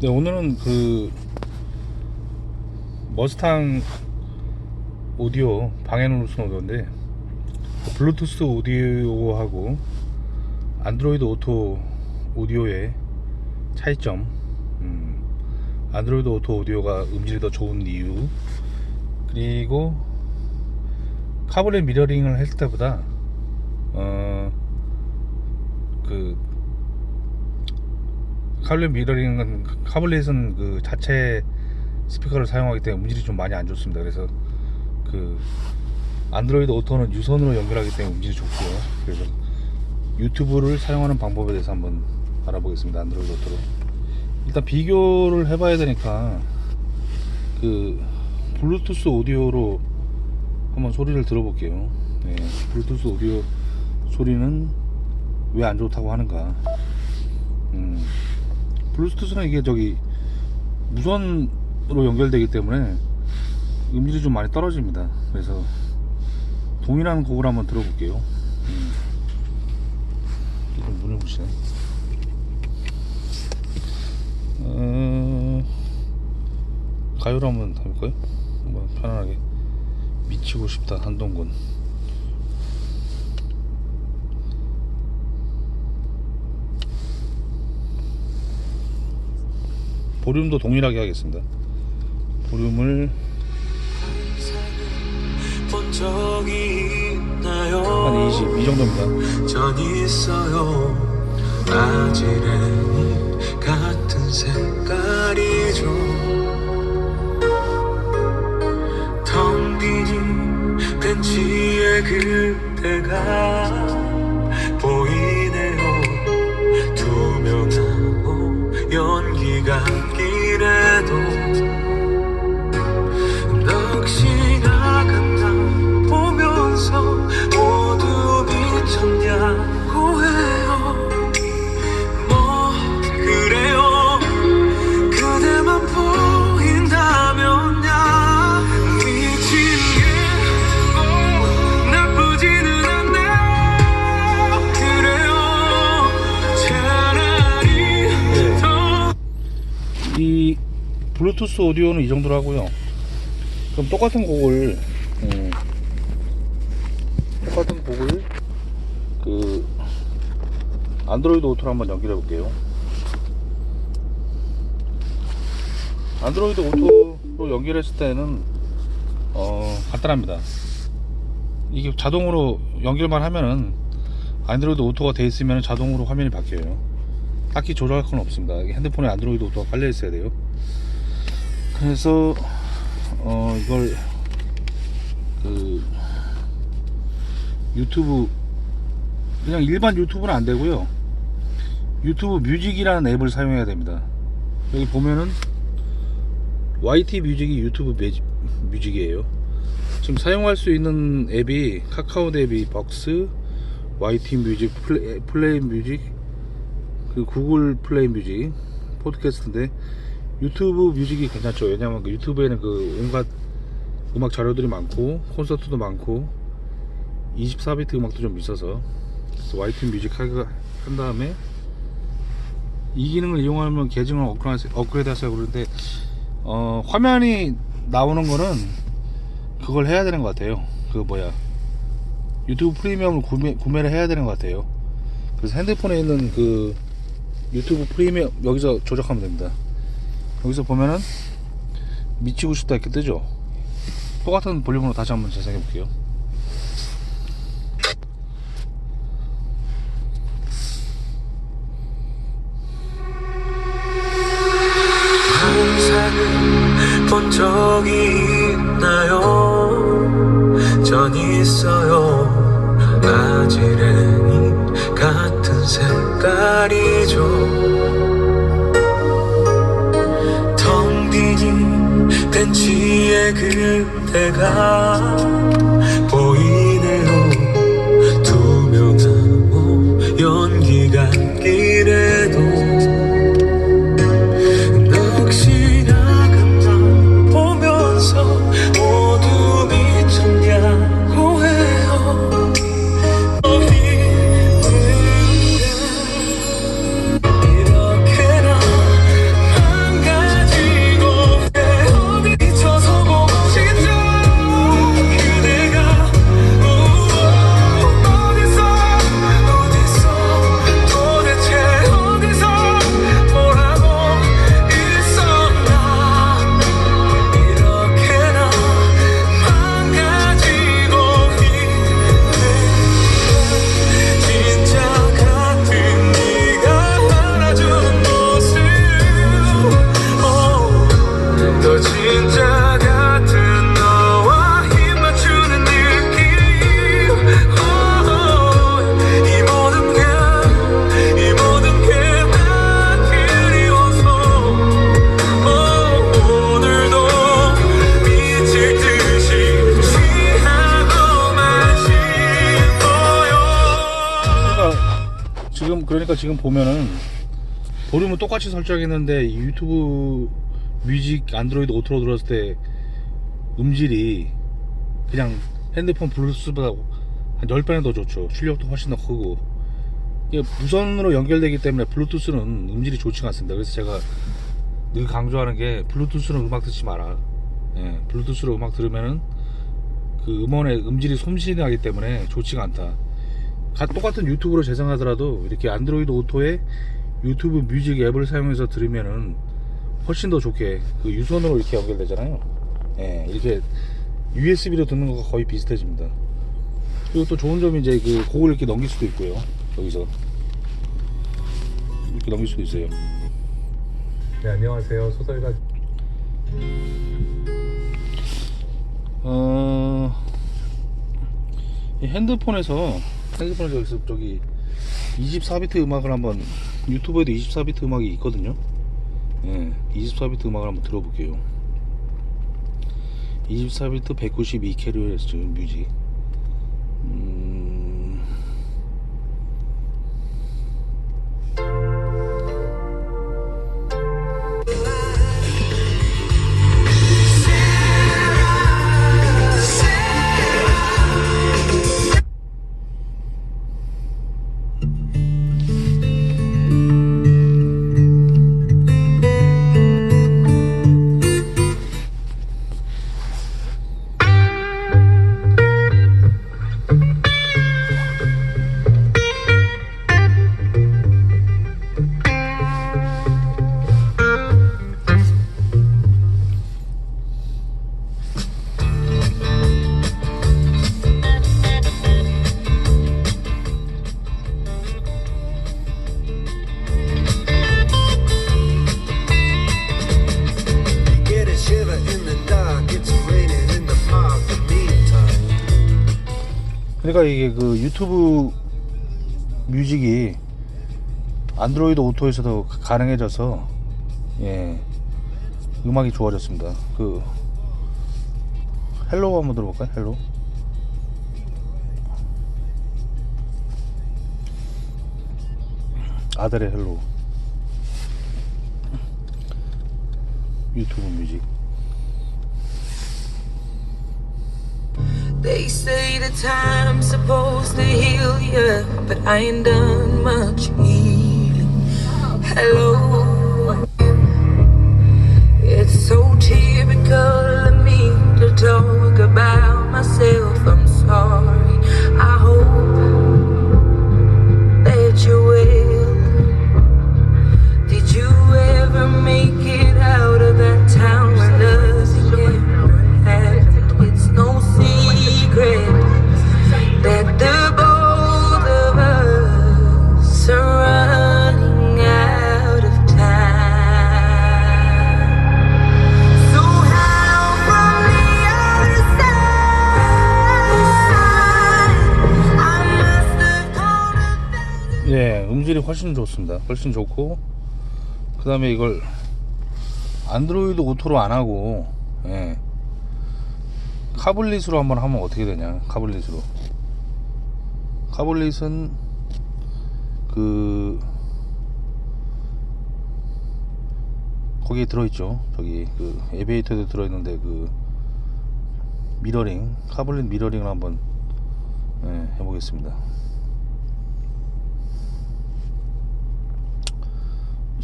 네, 오늘은 그 머스탕 오디오 방해노로 쓴 오디오인데 블루투스 오디오하고 안드로이드 오토 오디오의 차이점. 음, 안드로이드 오토 오디오가 음질이 더 좋은 이유. 그리고 카블렛 미러링을 했을 때보다 어 그 카블렛 미러링은 카블렛은 그 자체 스피커를 사용하기 때문에 음질이 좀 많이 안 좋습니다. 그래서 그 안드로이드 오토는 유선으로 연결하기 때문에 음질이 좋고요. 그래서 유튜브를 사용하는 방법에 대해서 한번 알아보겠습니다. 안드로이드 오토로. 일단 비교를 해봐야 되니까 그 블루투스 오디오로 한번 소리를 들어볼게요. 네, 블루투스 오디오 소리는 왜 안 좋다고 하는가? 음, 블루투스는 이게 저기 무선으로 연결되기 때문에 음질이 좀 많이 떨어집니다. 그래서 동일한 곡을 한번 들어볼게요. 음. 좀 문을 보시네. 어, 가요로 한번 해볼까요? 한번 편안하게 미치고 싶다 한동근. 볼륨도 동일하게 하겠습니다. 있나요? 한 20, 이 정도입니다. 전 있어요 아지랭이 같은 색깔이죠 텅빈 벤치에 그대가 블루투스 오디오는 이 정도로 하고요. 그럼 똑같은 곡을 음, 똑같은 곡을 그 안드로이드 오토로 한번 연결해 볼게요. 안드로이드 오토로 연결했을 때는 어, 간단합니다. 이게 자동으로 연결만 하면은 안드로이드 오토가 돼 있으면 자동으로 화면이 바뀌어요. 딱히 조절할 건 없습니다. 핸드폰에 안드로이드 오토가 깔려 있어야 돼요. 그래서 어 이걸 그 유튜브 그냥 일반 유튜브는 안 되고요. 유튜브 뮤직이라는 앱을 사용해야 됩니다. 여기 보면은 YT 뮤직이 유튜브 뮤직, 뮤직이에요. 지금 사용할 수 있는 앱이 카카오 대비 벅스, YT 뮤직, 플레이, 플레이 뮤직, 그 구글 플레이 뮤직, 포드캐스트인데 유튜브 뮤직이 괜찮죠. 왜냐면 그 유튜브에는 그 온갖 음악 자료들이 많고 콘서트도 많고 24비트 음악도 좀 있어서 YT 뮤직 하가- 한 다음에 이 기능을 이용하면 계정을 업그레이드, 업그레이드 하세요 그러는데 어, 화면이 나오는 거는 그걸 해야 되는 것 같아요. 그 뭐야 유튜브 프리미엄을 구매, 구매를 해야 되는 것 같아요. 그래서 핸드폰에 있는 그 유튜브 프리미엄 여기서 조작하면 됩니다. 여기서 보면은 미치고 싶다 이렇게 뜨죠. 똑같은 볼륨으로 다시 한번 재생해 볼게요. 본 적이 있나요? 전 있어요 아지랭이 같은 색깔이죠 벤치에 그대가 지금 그러니까 지금 보면은 볼륨은 똑같이 설정했는데 이 유튜브 뮤직 안드로이드 오토로 들었을 때 음질이 그냥 핸드폰 블루투스보다 한 10배는 더 좋죠. 출력도 훨씬 더 크고. 이게 무선으로 연결되기 때문에 블루투스는 음질이 좋지가 않습니다. 그래서 제가 늘 강조하는 게 블루투스로 음악 듣지 마라. 예, 블루투스로 음악 들으면은 그 음원의 음질이 솜씨나기 때문에 좋지가 않다. 가- 똑같은 유튜브로 재생하더라도 이렇게 안드로이드 오토에 유튜브 뮤직 앱을 사용해서 들으면은 훨씬 더 좋게 그 유선으로 이렇게 연결되잖아요. 예, 이렇게 USB로 듣는 거가 거의 비슷해집니다. 그리고 또 좋은 점이 이제 그 곡을 이렇게 넘길 수도 있고요. 여기서 이렇게 넘길 수도 있어요. 네, 안녕하세요. 소설가 어, 이 핸드폰에서 핸드폰에서 여기서 저기 24비트 음악을 한번 유튜브에도 24비트 음악이 있거든요. 예, 24비트 음악을 한번 들어볼게요. 24비트 192kHz 뮤직. 음, 그러니까 이게 그 유튜브 뮤직이 안드로이드 오토에서도 가능해져서 예 음악이 좋아졌습니다. 그 헬로우 한번 들어볼까요? 헬로 아델의 헬로 유튜브 뮤직 They say the time's supposed to heal you, but I ain't done much healing. Hello. 훨씬 좋습니다. 훨씬 좋고, 그 다음에 이걸 안드로이드 오토로 안 하고, 예, 카블릿으로 한번 하면 어떻게 되냐, 카블릿으로. 카블릿은 그, 거기에 들어있죠. 저기, 그, 에베이터도 들어있는데, 그, 미러링, 카블릿 미러링을 한번, 예, 해보겠습니다.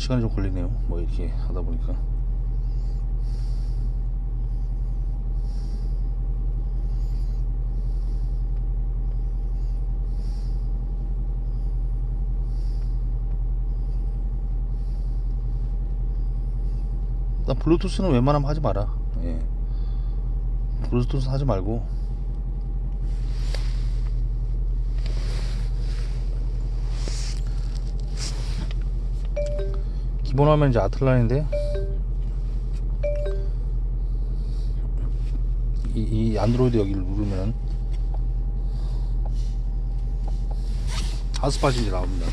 시간이 좀 걸리네요. 뭐 이렇게 하다 보니까. 나 블루투스는 웬만하면 하지 마라. 예. 블루투스 하지 말고 기본 화면 이제 아틀란인데 이, 이 안드로이드 여기를 누르면 하스팟이 이제 나옵니다.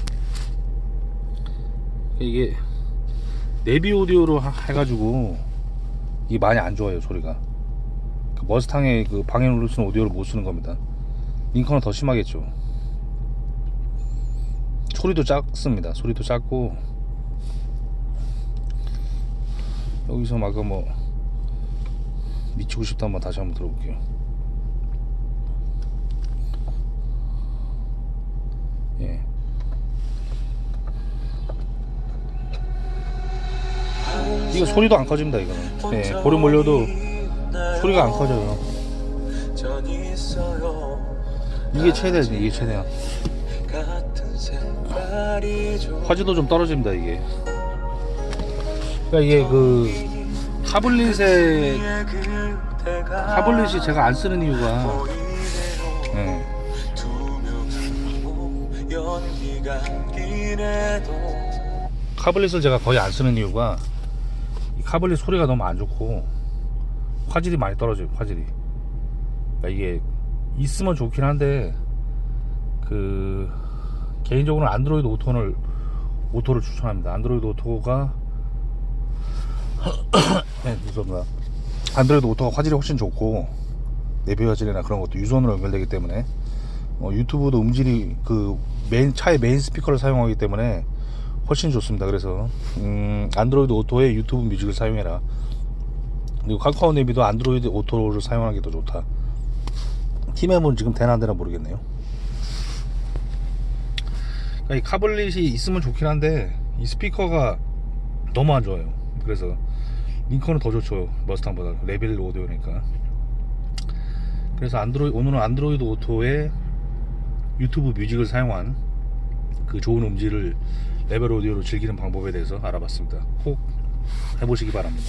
이게 내비 오디오로 하- 해가지고 이게 많이 안 좋아요 소리가. 그 머스탕의 그 누르 쓰는 오디오를 못 쓰는 겁니다. 링컨은 더 심하겠죠. 소리도 작습니다. 소리도 작고 여기서 막 뭐 미치고 싶다 한번 다시 한번 들어볼게요. 예. 이거 소리도 안 커집니다 이거는. 예, 볼륨 올려도 소리가 안 커져요. 이게 최대지 이게 최대야. 화질도 좀 떨어집니다 이게. 그러니까 이게 그 그대가 타블릿이 제가 안 쓰는 이유가 기네도 타블릿을 제가 거의 안 쓰는 이유가 이 타블릿 소리가 너무 안 좋고 화질이 많이 떨어져요 화질이. 그러니까 이게 있으면 좋긴 한데 그 개인적으로는 안드로이드 오토를 오토를 추천합니다. 안드로이드 오토가 네, 죄송합니다. 안드로이드 오토가 화질이 훨씬 좋고 내비 화질이나 그런 것도 유선으로 연결되기 때문에 어, 유튜브도 음질이 그 메인 차의 메인 스피커를 사용하기 때문에 훨씬 좋습니다. 그래서 음, 안드로이드 오토에 유튜브 뮤직을 사용해라. 그리고 카카오 내비도 안드로이드 오토를 사용하는 게더 좋다. 팀앱은 지금 되나 안 되나 모르겠네요. 그러니까 이 카블릿이 있으면 좋긴 한데 이 스피커가 너무 안 좋아요. 그래서 링컨은 더 좋죠 머스탕보다 레벨 오디오니까. 그래서 안드로이 오늘은 안드로이드 오토에 유튜브 뮤직을 사용한 그 좋은 음질을 레벨 오디오로 즐기는 방법에 대해서 알아봤습니다. 꼭 해보시기 바랍니다.